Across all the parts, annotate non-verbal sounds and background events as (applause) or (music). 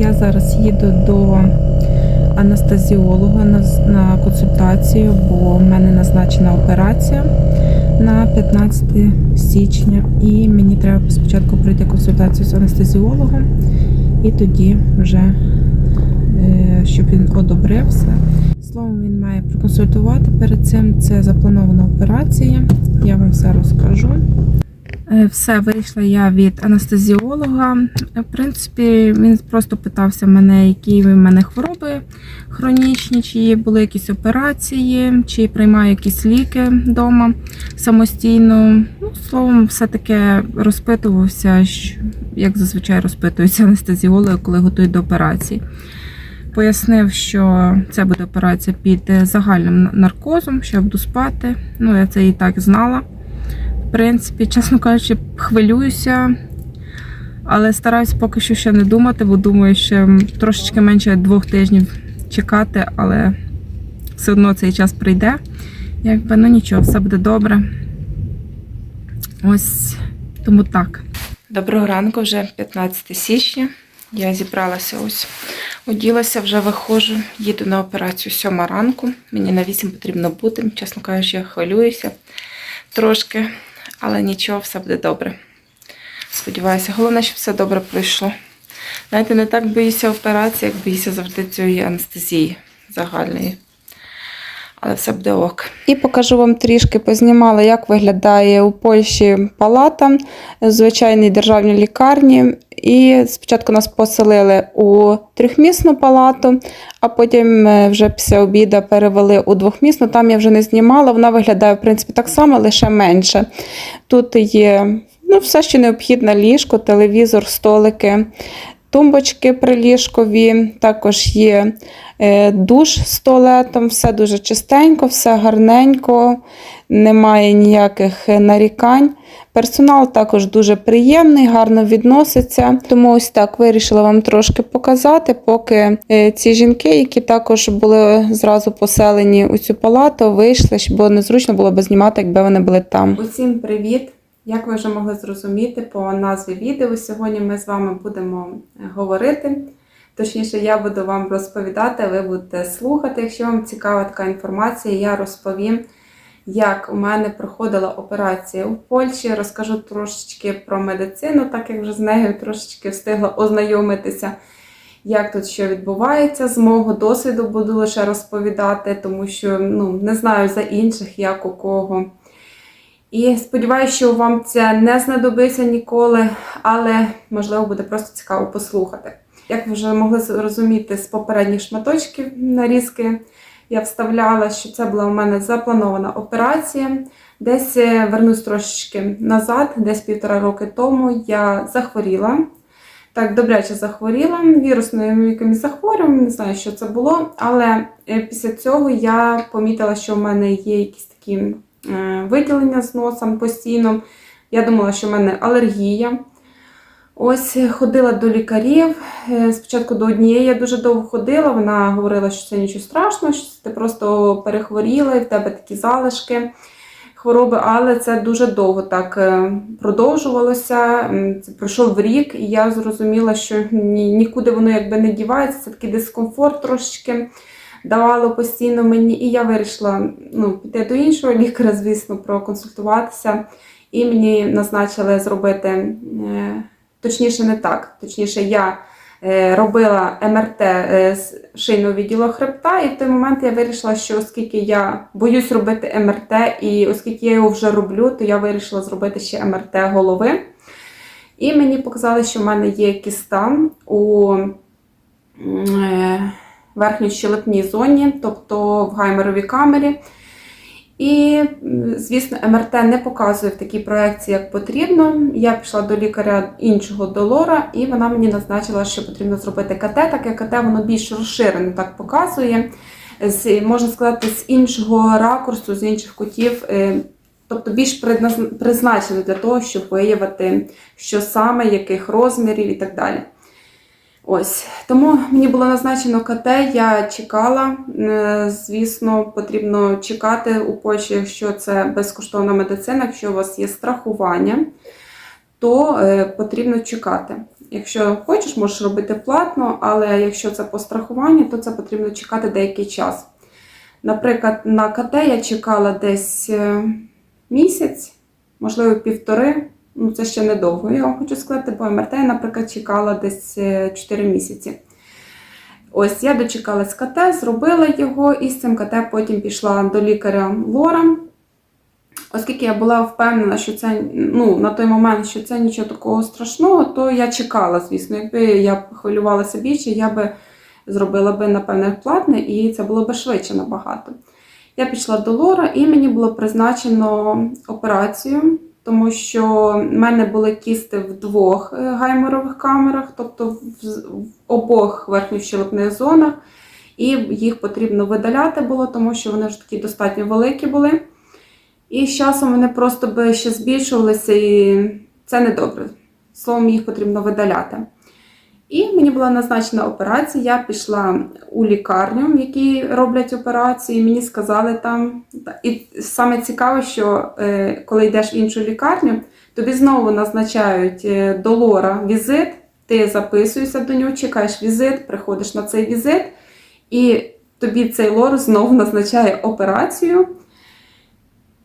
Я зараз їду до анестезіолога на, консультацію, бо в мене назначена операція на 15 січня. І мені треба спочатку пройти консультацію з анестезіологом, і тоді вже, е, щоб він одобрив все. Словом, він має проконсультувати перед цим. Це запланована операція. Я вам все розкажу. Е, Все, вийшла я від анестезіолога. В принципі, він просто питався мене, які в мене хвороби хронічні, чи були якісь операції, чи приймаю якісь ліки вдома самостійно. Ну, словом, все таке розпитувався, як зазвичай розпитуються анестезіологи, коли готують до операції. Пояснив, що це буде операція під е, загальним наркозом, що я буду спати. Ну, я це і так знала. В принципі, чесно кажучи, хвилююся, але стараюсь поки що ще не думати, бо думаю, що трошечки менше двох тижнів чекати, але все одно цей час прийде. Якби ну нічого, все буде добре. Ось тому так. Доброго ранку, вже 15 січня. Я зібралася ось, оділася, вже виходжу, їду на операцію 7 ранку. Мені на 8 потрібно бути. Чесно кажучи, я хвилююся трошки, але нічого, все буде добре. Сподіваюся, головне, щоб все добре пройшло. Знаєте, не так боюся операції, як боюся завжди цієї анестезії загальної. Але все буде ок. І покажу вам трішки познімала, як виглядає у Польщі палата звичайній державній лікарні. І спочатку нас поселили у трьохмісну палату, а потім е, вже після обіду перевели у двохмісну. Там я вже не знімала. Вона виглядає, в принципі, так само, лише менше. Тут є ну, все, що необхідно: ліжко, телевізор, столики. Тумбочки приліжкові, також є душ з туалетом, все дуже чистенько, все гарненько, немає ніяких е, нарікань. Персонал також дуже приємний, гарно відноситься. Тому ось так вирішила вам трошки показати, поки е, ці жінки, які також були зразу поселені у цю палату, вийшли, бо незручно було б знімати, якби вони були там. Усім привіт! Як ви вже могли зрозуміти по назві відео, сьогодні ми з вами будемо е, говорити. Точніше, я буду вам розповідати, ви будете слухати. Якщо вам цікава така інформація, я розповім, як у мене проходила операція у Польщі. Розкажу трошечки про медицину, так як вже з нею трошечки встигла ознайомитися, як тут що відбувається. З мого досвіду буду лише розповідати, тому що ну, не знаю за інших, як у кого. І сподіваюся, що вам це не знадобиться ніколи, але можливо буде просто цікаво послухати. Як ви вже могли зрозуміти з попередніх шматочків нарізки, я вставляла, що це була у мене запланована операція. Десь е, вернусь трошечки назад, десь півтора роки тому я захворіла. Так, добряче захворіла вірусною якимось захворюванням, не знаю, що це було. Але е, після цього я помітила, що в мене є якісь такі е, виділення з носом постійно. Я думала, що в мене алергія. Ось е, ходила до лікарів. Е, Спочатку до однієї я дуже довго ходила. Вона говорила, що це нічого страшного, що ти просто перехворіла і в тебе такі залишки хвороби, але це дуже довго так е, продовжувалося. Це пройшов рік, і я зрозуміла, що ні, нікуди воно якби не дівається. Це такий дискомфорт трошечки давало постійно мені. І я вирішила ну, піти до іншого лікаря, звісно, проконсультуватися. І мені назначили зробити, точніше, не так. Точніше, я е, робила МРТ е, з шийного відділу хребта, і в той момент я вирішила, що оскільки я боюсь робити МРТ, і оскільки я його вже роблю, то я вирішила зробити ще МРТ голови. І мені показали, що в мене є кіста у е, верхньої щелепній зоні, тобто в гаймеровій камері. І, звісно, МРТ не показує в такій проекції, як потрібно. Я пішла до лікаря іншого до Лора, і вона мені назначила, що потрібно зробити КТ, так як КТ воно більш розширено так показує. З, можна сказати, з іншого ракурсу, з інших кутів. е, Тобто більш призначено для того, щоб виявити, що саме, яких розмірів і так далі. Ось тому мені було назначено КТ, я чекала. Е, Звісно, потрібно чекати у Польщі, якщо це безкоштовна медицина, якщо у вас є страхування, то е, потрібно чекати. якщо хочеш, можеш робити платно, але якщо це по страхуванню, то це потрібно чекати деякий час. Наприклад, на КТ я чекала десь е, місяць, можливо, півтори. Ну, це ще недовго, я вам хочу сказати, бо МРТ, я, наприклад, чекала десь е, 4 місяці. Ось я дочекалась КТ, зробила його, і з цим КТ потім пішла до лікаря Лора. Оскільки я була впевнена, що це ну, на той момент, що це нічого такого страшного, то я чекала, звісно. Якби я хвилювалася більше, я би зробила би, напевне, платне, і це було б швидше набагато. Я пішла до Лора і мені було призначено операцію, тому що в мене були кісти в двох е, гайморових камерах, тобто в, обох верхньощелепних зонах, і їх потрібно видаляти було, тому що вони ж такі достатньо великі були. І з часом вони просто би ще збільшувалися, і це недобре. Словом, їх потрібно видаляти. І мені була назначена операція. Я пішла у лікарню, в якій роблять операції. Мені сказали там. І саме цікаве, що е, коли йдеш в іншу лікарню, тобі знову назначають е, до лора візит, ти записуєшся до нього, чекаєш візит, приходиш на цей візит, і тобі цей лор знову назначає операцію.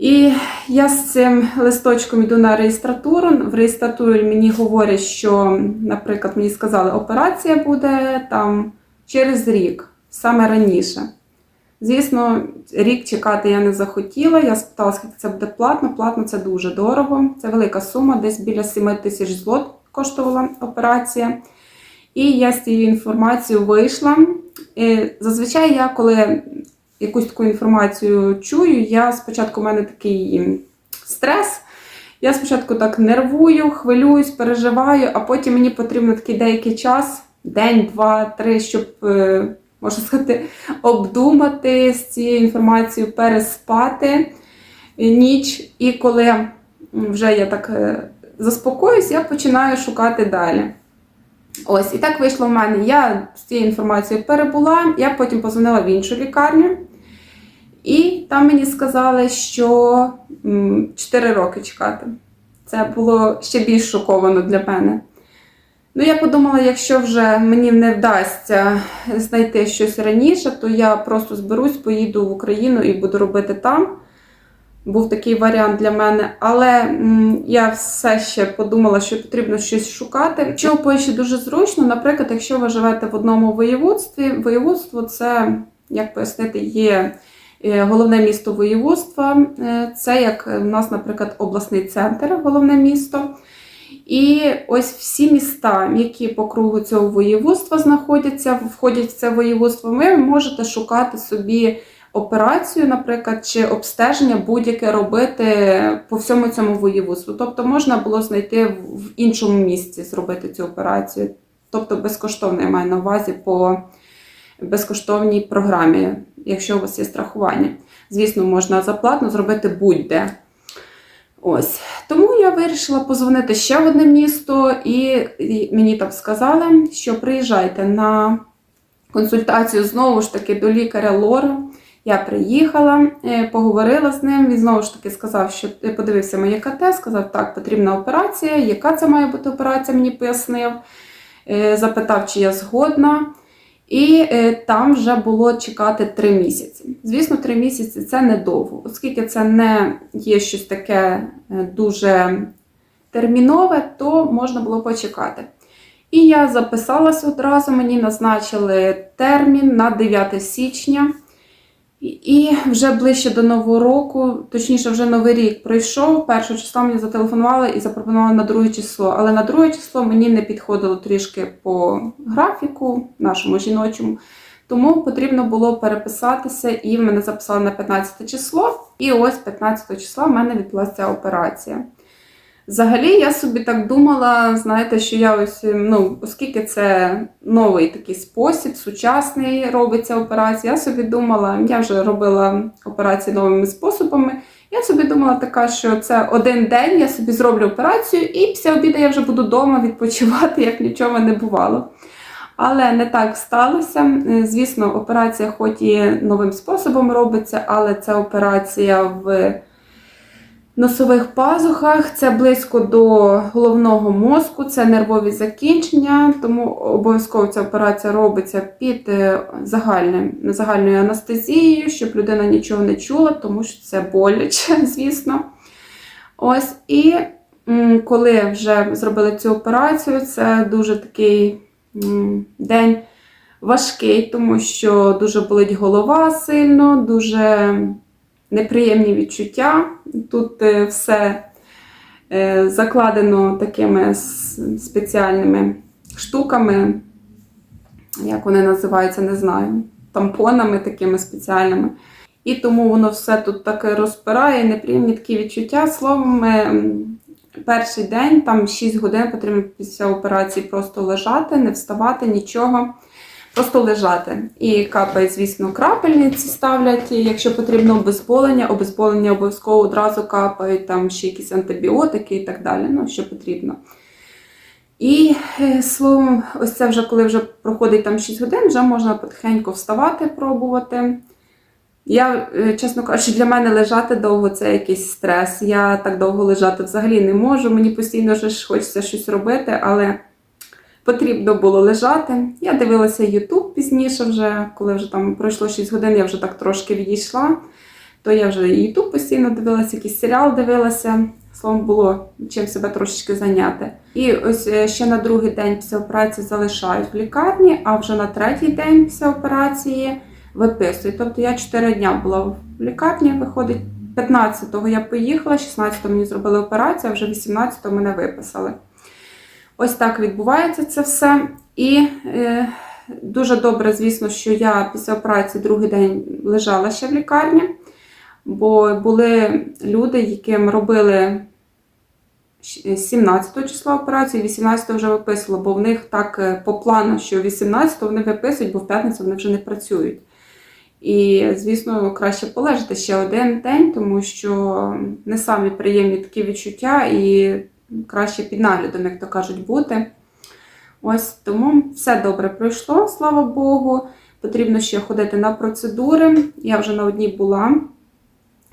І я з цим листочком йду на реєстратуру. В реєстратурі мені говорять, що, наприклад, мені сказали, операція буде там через рік, саме раніше. Звісно, рік чекати я не захотіла. Я спитала, скільки це буде платно. Платно це дуже дорого. Це велика сума, десь біля 7 тисяч злот коштувала операція. І я з цією інформацією вийшла. І зазвичай я, коли якусь таку інформацію чую, я спочатку в мене такий стрес. Я спочатку так нервую, хвилююсь, переживаю, а потім мені потрібно такий деякий час, день, два, три, щоб, е, можна сказати, обдумати з цією інформацією, переспати ніч. І коли вже я так е, заспокоюсь, я починаю шукати далі. Ось, і так вийшло в мене. Я з цією інформацією перебула, я потім позвонила в іншу лікарню, і там мені сказали, що 4 роки чекати. Це було ще більш шоковано для мене. Ну, я подумала, якщо вже мені не вдасться знайти щось раніше, то я просто зберусь, поїду в Україну і буду робити там. Був такий варіант для мене, але я все ще подумала, що потрібно щось шукати. Що в Польщі дуже зручно, наприклад, якщо ви живете в одному воєводстві, воєводство це, як пояснити, є головне місто воєводства. Е, Це як в нас, наприклад, обласний центр, головне місто. І ось всі міста, які по кругу цього воєводства знаходяться, входять в це воєводство, ви можете шукати собі операцію, наприклад, чи обстеження будь-яке робити по всьому цьому воєводству. Тобто можна було знайти в іншому місці зробити цю операцію. Тобто безкоштовно я маю на увазі по безкоштовній програмі, якщо у вас є страхування. Звісно, можна заплатно зробити будь-де. Ось. Тому я вирішила позвонити ще в одне місто, і мені там сказали, що приїжджайте на консультацію знову ж таки до лікаря Лора. Я приїхала, е, поговорила з ним. Він знову ж таки сказав, що е, подивився моє КТ, сказав, так, потрібна операція. Яка це має бути операція, мені пояснив. Е, Запитав, чи я згодна. І е, там вже було чекати три місяці. Звісно, три місяці це недовго, оскільки це не є щось таке е, дуже термінове, то можна було почекати. І я записалась одразу, мені назначили термін на 9 січня. І- вже ближче до Нового року, точніше, вже Новий рік пройшов. Перше число мені зателефонували і запропонували на друге число. Але на друге число мені не підходило трішки по графіку нашому жіночому. Тому потрібно було переписатися, і мене записали на 15 число. І ось 15 числа в мене відбулася операція. Взагалі, я собі так думала, знаєте, що я ось, ну, оскільки це новий такий спосіб, сучасний робиться операція, я собі думала, я вже робила операції новими способами. Я собі думала така, що це один день, я собі зроблю операцію, і після обіду я вже буду вдома відпочивати, як нічого не бувало. Але не так сталося. Е, Звісно, операція, хоч і новим способом робиться, але це операція в носових пазухах. Це близько до головного мозку, це нервові закінчення, тому обов'язково ця операція робиться під е, загальним, загальною анестезією, щоб людина нічого не чула, тому що це боляче, (laughs) звісно. Ось і коли вже зробили цю операцію, це дуже такий день важкий, тому що дуже болить голова сильно, дуже неприємні відчуття. Тут е, все е, закладено такими спеціальними штуками, як вони називаються, не знаю, тампонами такими спеціальними. І тому воно все тут таке розпирає, неприємні такі відчуття. Словом, е, перший день, там 6 годин потрібно після операції просто лежати, не вставати, нічого. Просто лежати. І капає, звісно, крапельниці ставлять, якщо потрібно обезболення, обезболення обов'язково одразу капають, там ще якісь антибіотики і так далі, ну, що потрібно. І е, словом, ось це вже коли вже проходить там 6 годин, вже можна потихеньку вставати, пробувати. Я, е, чесно кажучи, для мене лежати довго це якийсь стрес. Я так довго лежати взагалі не можу. Мені постійно ж хочеться щось робити, але потрібно було лежати. Я дивилася YouTube пізніше, вже, коли вже там пройшло 6 годин, я вже так трошки відійшла. То я вже YouTube постійно дивилася, якийсь серіал дивилася. Словом, було чим себе трошечки зайняти. І ось е, ще на другий день після операції залишають в лікарні, а вже на третій день після операції виписують. Тобто я 4 дня була в лікарні, виходить, 15-го я поїхала, 16-го мені зробили операцію, а вже 18-го мене виписали. Ось так відбувається це все. І е, дуже добре, звісно, що я після операції другий день лежала ще в лікарні, бо були люди, яким робили 17 числа операцію, 18 вже виписували, бо в них так е, по плану, що 18 вони виписують, бо в п'ятницю вони вже не працюють. І, звісно, краще полежати ще один день, тому що не самі приємні такі відчуття, і краще під наглядом, як то кажуть, бути. Ось тому все добре пройшло, слава Богу. Потрібно ще ходити на процедури. Я вже на одній була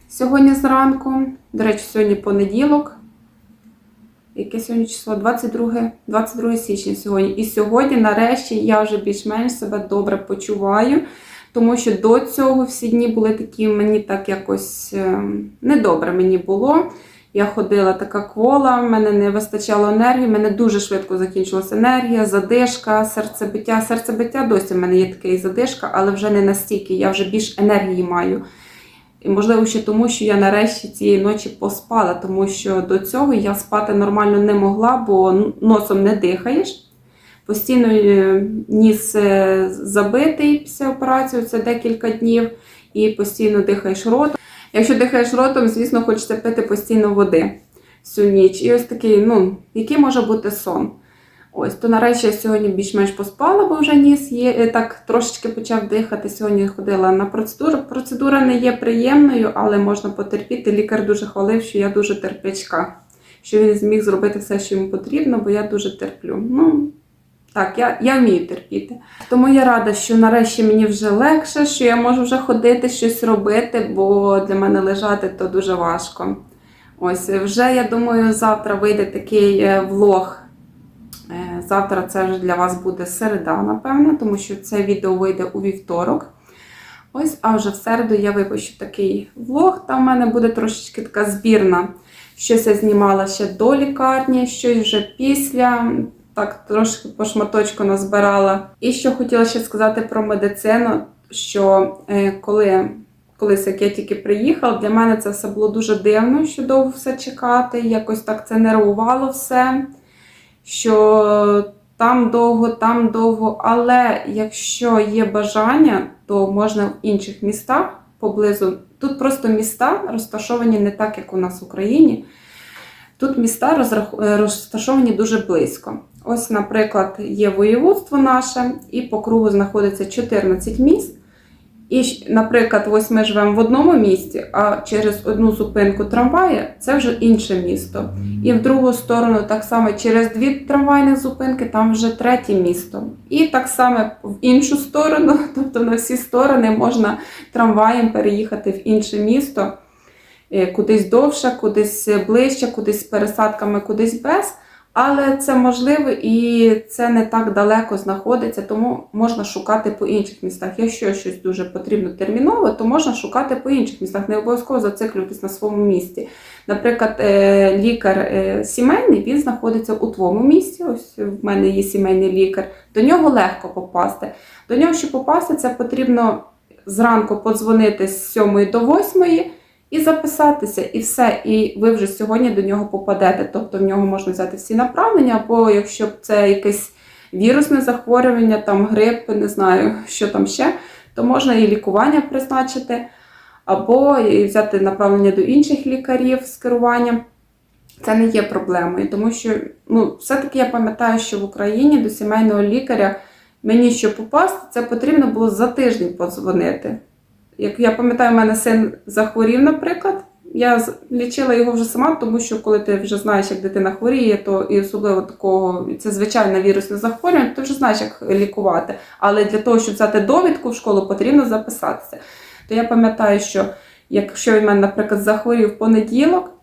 сьогодні зранку. До речі, сьогодні понеділок. Яке сьогодні число? 22, 22 січня сьогодні. І сьогодні, нарешті, я вже більш-менш себе добре почуваю, тому що до цього всі дні були такі, мені так якось е, недобре мені було. Я ходила така квола, в мене не вистачало енергії, в мене дуже швидко закінчилася енергія, задишка, серцебиття. Серцебиття досі в мене є таке задишка, але вже не настільки, я вже більш енергії маю. І можливо, ще тому, що я нарешті цієї ночі поспала, тому що до цього я спати нормально не могла, бо носом не дихаєш. Постійно е, ніс е, забитий після операції, це декілька днів, і постійно дихаєш ротом. Якщо дихаєш ротом, звісно, хочеться пити постійно води всю ніч. І ось такий, ну, який може бути сон. Ось, то нарешті я сьогодні більш-менш поспала, бо вже ніс є, е, так трошечки почав дихати. Сьогодні ходила на процедуру. Процедура не є приємною, але можна потерпіти. Лікар дуже хвалив, що я дуже терплячка, що він зміг зробити все, що йому потрібно, бо я дуже терплю. Ну, так, я, я вмію терпіти. Тому я рада, що нарешті мені вже легше, що я можу вже ходити, щось робити, бо для мене лежати то дуже важко. Ось, вже я думаю, завтра вийде такий е, влог. Е, Завтра це вже для вас буде середа, напевно, тому що це відео вийде у вівторок. Ось, а вже в середу я випущу такий влог. Там в мене буде трошечки така збірна. Щось я знімала ще до лікарні, щось вже після. Так, трошки по шматочку назбирала. І що хотіла ще сказати про медицину, що е, коли колись як я тільки приїхала, для мене це все було дуже дивно, що довго все чекати. Якось так це нервувало все що там довго, там довго. Але якщо є бажання, то можна в інших містах поблизу. Тут просто міста розташовані не так, як у нас в Україні. Тут міста розташовані дуже близько. Ось, наприклад, є воєводство наше, і по кругу знаходиться 14 міст. І, наприклад, ось ми живемо в одному місті, а через одну зупинку трамвая це вже інше місто. І в другу сторону, так само через дві трамвайних зупинки, там вже третє місто. І так само в іншу сторону, (laughs) тобто на всі сторони можна трамваєм переїхати в інше місто. е, кудись довше, кудись ближче, кудись з пересадками, кудись без. Але це можливо і це не так далеко знаходиться, тому можна шукати по інших містах. Якщо щось дуже потрібно терміново, то можна шукати по інших містах, не обов'язково зациклюватись на своєму місці. Наприклад, е, лікар е, сімейний він знаходиться у твоєму місті. Ось в мене є сімейний лікар. До нього легко попасти. До нього, щоб попасти, це потрібно зранку подзвонити з 7 до 8 і записатися, і все. І ви вже сьогодні до нього попадете. Тобто в нього можна взяти всі направлення, або якщо це якесь вірусне захворювання, там грип, не знаю, що там ще, то можна і лікування призначити, або і взяти направлення до інших лікарів з керуванням. Це не є проблемою, тому що ну, все-таки я пам'ятаю, що в Україні до сімейного лікаря мені щоб попасти, це потрібно було за тиждень подзвонити. Як я пам'ятаю, у мене син захворів, наприклад. Я лічила його вже сама, тому що коли ти вже знаєш, як дитина хворіє, то і особливо такого це звичайне вірусне захворювання, ти вже знаєш, як лікувати. Але для того, щоб взяти довідку в школу, потрібно записатися. То я пам'ятаю, що якщо він мене, наприклад, захворів в понеділок,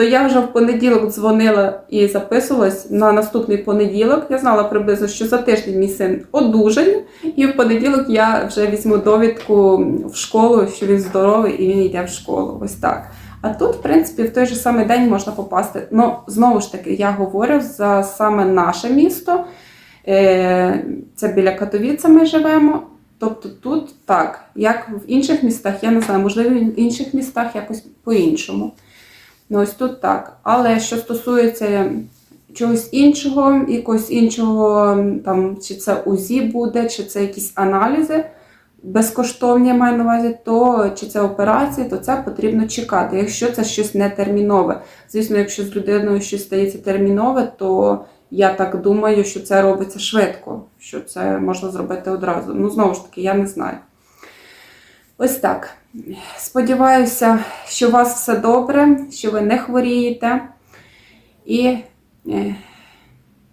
то я вже в понеділок дзвонила і записувалась на наступний понеділок. Я знала приблизно, що за тиждень мій син одужає, і в понеділок я вже візьму довідку в школу, що він здоровий і він йде в школу. Ось так. А тут, в принципі, в той же самий день можна попасти. Ну, знову ж таки, я говорю за саме наше місто. Е, Це біля Катовіца ми живемо. Тобто тут так, як в інших містах, я не знаю, можливо, в інших містах якось по-іншому. Ну, ось тут так. Але що стосується чогось іншого, якогось іншого, там, чи це УЗІ буде, чи це якісь аналізи безкоштовні, я маю на увазі, то чи це операції, то це потрібно чекати, якщо це щось не термінове. Звісно, якщо з людиною щось стається термінове, то я так думаю, що це робиться швидко, що це можна зробити одразу. Ну, знову ж таки, я не знаю. Ось так. Сподіваюся, що у вас все добре, що ви не хворієте. І е,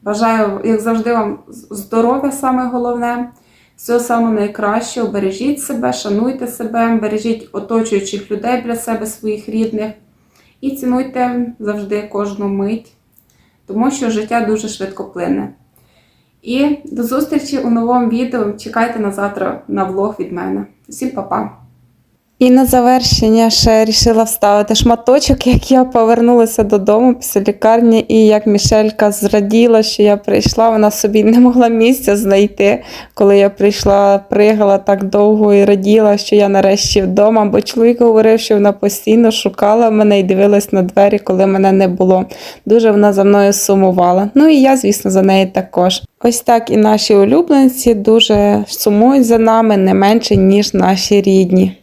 бажаю, як завжди, вам здоров'я саме головне. Всього самого найкращого. Бережіть себе, шануйте себе, бережіть оточуючих людей для себе, своїх рідних. І цінуйте завжди кожну мить, тому що життя дуже швидко плине. І до зустрічі у новому відео. Чекайте на завтра на влог від мене. Всім па-па! І на завершення ще рішила вставити шматочок, як я повернулася додому після лікарні, і як Мішелька зраділа, що я прийшла, вона собі не могла місця знайти, коли я прийшла, пригала так довго і раділа, що я нарешті вдома, бо чоловік говорив, що вона постійно шукала мене і дивилась на двері, коли мене не було. Дуже вона за мною сумувала. Ну і я, звісно, за неї також. Ось так і наші улюбленці дуже сумують за нами не менше, ніж наші рідні.